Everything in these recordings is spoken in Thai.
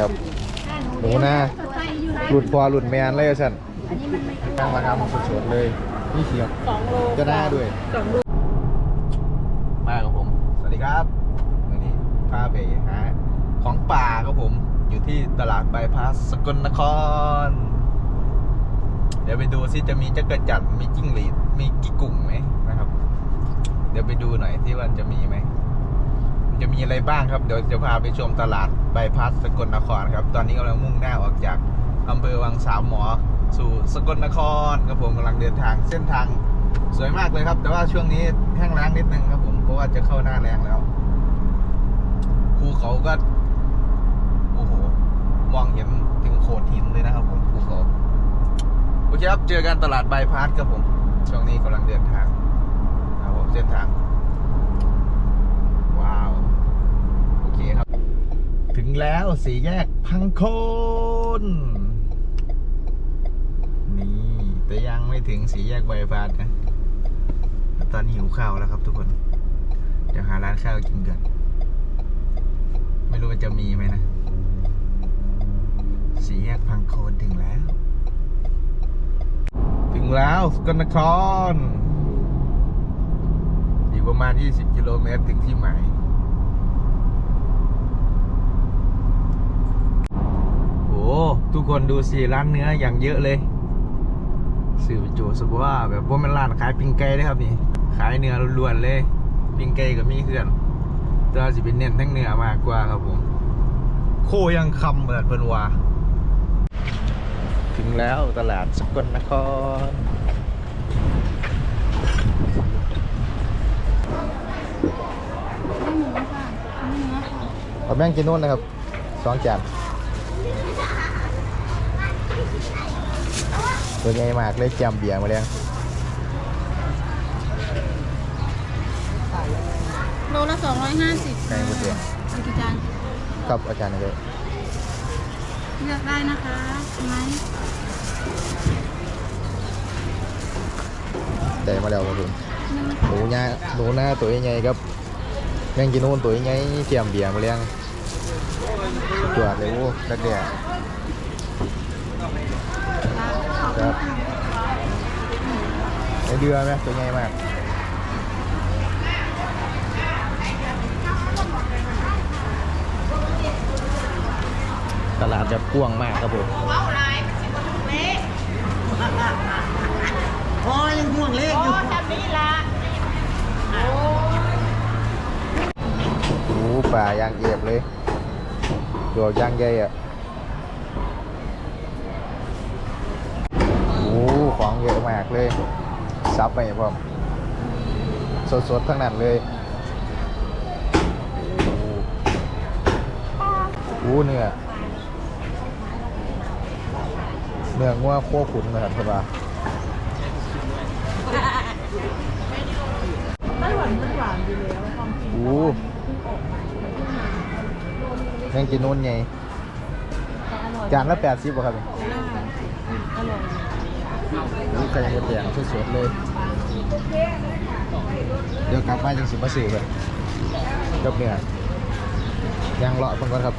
ครับหนูนะหลุดพอหลุดแมนเลยสันตั้งมาครับสดๆเลยนี่เขียวสองโลจะได้ด้วยสองโลมากับผม สวัสดีครับวันนี้พาไปหาของป่าครับผม อยู่ที่ตลาดบายพาสสกลนคร เดี๋ยวไปดูซิจะมีจักรจันทร์มีจิ้งหรีดมีกี่กุ่งไหมนะครับ เดี๋ยวไปดูหน่อยที่ว่าจะมีไหม มีอะไรบ้างครับ เดี๋ยวจะพาไปชมตลาดใบพาสสกลนครครับ ตอนนี้กำลังมุ่งหน้าออกจากอำเภอวังสามหมอ สู่สกลนครครับผมกำลังเดินทางเส้นทางสวยมากเลยครับ แต่ว่าช่วงนี้แห้งแล้งนิดนึงครับผมเพราะว่าจะเข้าหน้าแรงแล้วภูเขาก็โอ้โหมองเห็นถึงโขดหินเลยนะครับผมภูเขาโอเคครับเจอกันตลาดใบพาสครับผมช่วงนี้กำลังเดินทางครับผมเส้นทาง ว้าว โอเคครับ ถึง แล้วสี่แยกพังโคนนี่แต่ยังไม่ถึงสี่แยกบายพาสนะ ตอนนี้หิวข้าวแล้วครับทุกคนจะหาร้านข้าวกินกัน ไม่รู้ว่าจะมีไหมนะ สี่แยกพังโคนถึงแล้ว ถึงแล้วสกลนคร อีกประมาณ 20 กิโลเมตรถึงที่หมาย โอ้ทุกคนดูสิร้านเนื้ออย่างเยอะเลยสื่อโจสบว่าแบบว่ามันร้านขายปิ้งไก่เด้อครับนี่ ขายเนื้อล้วนๆเลยปิ้งไก่ก็มีเครื่องแต่ว่าสิเป็นเน้นทั้งเนื้อมากกว่าครับผมโคยังคำเหมือนเพิ่นว่าถึงแล้วตลาดสกลนครเอาแม่งกินนู่นนะครับสองจาน ตัวใหญ่มากเลยแจมเบียร์มาแล้วโลละสองร้อยห้าสิบไก่หมดเลยเอากี่จานครับอาจารย์เลยเลือกได้นะคะใช่ไหมได้มาแล้วครับผมนึ่งหนูใหญ่หนูหน้าตัวใหญ่ๆครับแม่งกินนู่นตัวใหญ่แจมเบียร์มาแล้วจวดเลยโอ้ดักแด่ ครับไอเดือไหมตัวใหญ่มากตลาดแบบกว้างมากครับผมอ๋อยังห่วงเลขอยู่โอ้ป่ายางเอียบเลย ตัวย่างใหญ่อะโอ้ ของเยอะมากเลยซับไปพร้อมสดๆทั้งนั้นเลยโอ้เนื้อเนื้องัวโคขุนนะครับสบายไต้หวันมันหวานอยู่แล้วความจริงโอ้ยังกินนู่นไงจานละแปดสิบบ่ครับอร่อย นี่ไก่กระเตียงสดๆเลย เดี๋ยวกลับมาจังสิมาสื่อเลยกับเนี่ยยังเลาะคนก่อนครับ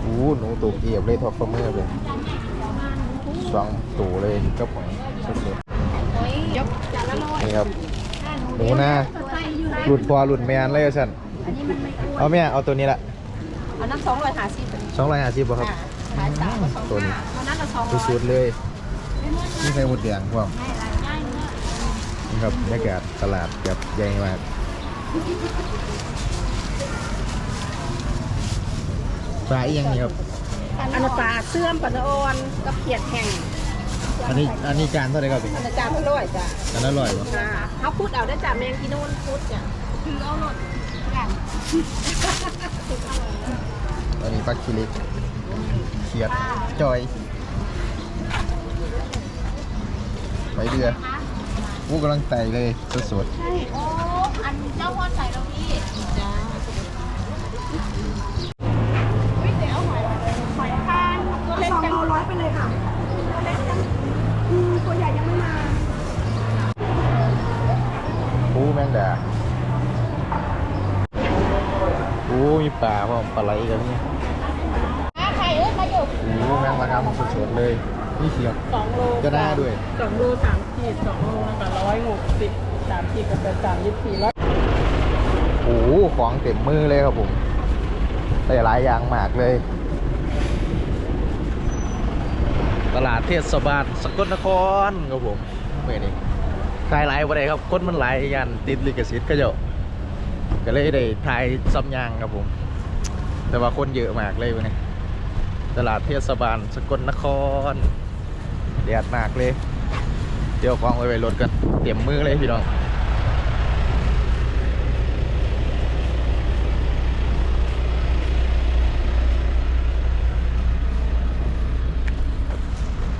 โอ้หนูตูเกียบเลยทอดข้าวเมื่อเลยสองตูเลยกับของสุดเลยยกจานละร้อยนี่ครับหนูนะหลุดพอหลุดแมนเลยสันอันนี้มันไม่เอาแม่เอาตัวนี้ละอันนั้นสองร้อยห้าสิบสองร้อยห้าสิบบ่ครับ ขายสามสองตัวนี้ ห้าอันนั้นละสองร้อยสุดๆเลยนี่ใส่หมดแดงพวกนี่ครับบรรยากาศตลาดแบบใหญ่มากปลาอีกอย่างนี้ครับ อันนั้นปลาเสื่อมปลาออนกับเขียดแห้งอันนี้อันนี้จานเท่าไหร่ครับพี่อันนั้นจานละร้อยจ้ะอันนั้นอร่อยปะค่ะเขาพูดเอาได้จ้ะแมงกินโนนพูดจ้ะคือเอาหมดอย่างอันนี้ปลาคิริกเขียดจอยไปเรือกูกำลังไต่เลยสดใช่โอ้ อันเจ้าพ่อใส่เราพี่จ้าอุ้ยเดี๋ยวหอยหอยทานตัวเล็กจังร้อยไปเลยค่ะ ตัวเล็กจังอืมตัวใหญ่ยังไม่มาๆปูแมงดาปูมีปลาพร้อมปลาไหลกับนี่ใครเอ้ยมาอยู่ โอ้โหแมงละกำ สดๆเลยนี่เสียบสองโลก็ได้ด้วยสองโลสามขีดสองโลนะคะร้อยหกสิบสามขีดกับเป็นสามยี่สิบสี่ร้อยโอ้โหของเต็มมือเลยครับผมแต่หลายอย่างมากเลย ตลาดเทศบาลสกลนครครับผมเมื่อนี้ถ่ายหลายวันใดครับคนมันหลายยันติดลิขสิทธิ์ก็เจ้าก็เลยได้ถ่ายซ้ำยางครับผม แต่ว่าคนเยอะมากเลยวันนี้ ตลาดเทศบาลสกลนครแดดมากเลย เดี๋ยวของไว้ไว้รถกัน เตรียมมือเลยพี่น้อง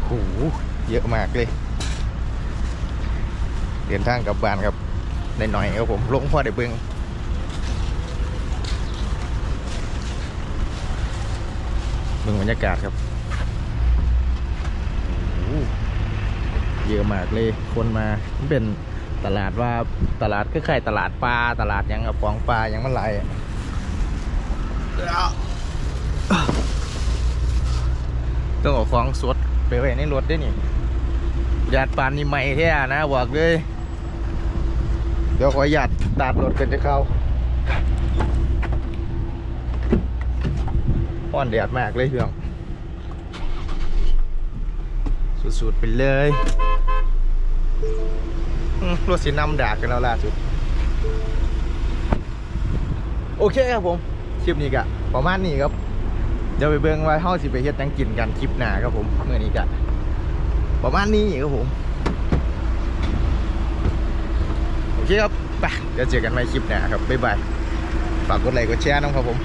โหเยอะมากเลย เดินทางกลับบ้านครับได้หน่อยครับผมลงพอได้เบิง เบิ่งบรรยากาศครับเยอะมากเลยคนมาเป็นตลาดว่าตลาดคล้ายตลาดปลาตลาดยังกับของปลายังมันหลายอะต้องเอาของสดไปไว้ในรถด้วยนี่ยาดปานนี่ใหม่แท้นะบอกเลย เดี๋ยวขอหยาดตัดรถกันจะเข้า ป้อนแดดมากเลยเพื่อนสุดๆไปเลยรถสีน้ำดากกันแล้วล่าสุด โอเคครับผมคลิปนี้กะประมาณนี้ครับเดี๋ยวไปเบิ่งว่าเฮาสิไปเฮ็ดหยังกินกันคลิปหน้าครับผมเมื่อนี้กะประมาณนี้ครับผมโอเคครับไปเดี๋ยวเจอกันใหม่คลิปหน้าครับบ๊ายบายฝากกดไลค์กดแชร์น้องครับผม